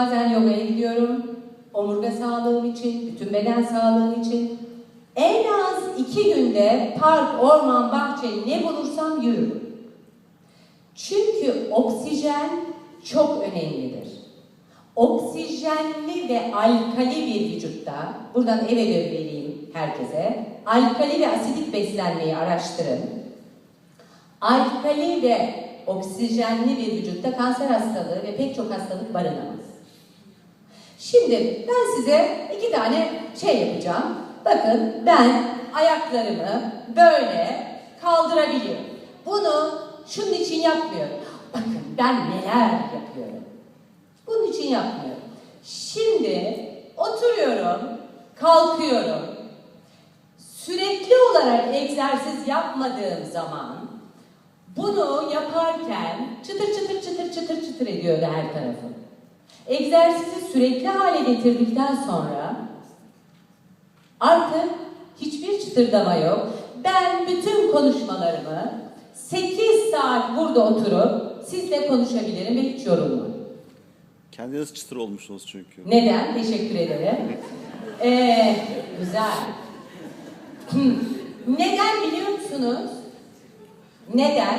Bazen yogaya gidiyorum. Omurga sağlığım için, bütün beden sağlığım için. En az iki günde park, orman, bahçe ne bulursam yürürüm. Çünkü oksijen çok önemlidir. Oksijenli ve alkali bir vücutta, buradan ev ödevi vereyim herkese, alkali ve asidik beslenmeyi araştırın. Alkali ve oksijenli bir vücutta kanser hastalığı ve pek çok hastalık barınamaz. Şimdi ben size iki tane şey yapacağım. Bakın ben ayaklarımı böyle kaldırabiliyorum. Bunu şunun için yapmıyorum. Bakın ben neler yapıyorum. Bunun için yapmıyorum. Şimdi oturuyorum, kalkıyorum. Sürekli olarak egzersiz yapmadığım zaman bunu yaparken çıtır çıtır çıtır çıtır çıtır ediyordu her tarafım. Egzersizi sürekli hale getirdikten sonra artık hiçbir çıtırdama yok. Ben bütün konuşmalarımı 8 saat burada oturup sizle konuşabilirim ve hiç yorulmam. Kendiniz çıtır olmuşsunuz çünkü. Neden? Teşekkür ederim. Ee, güzel. Neden biliyor musunuz? Neden?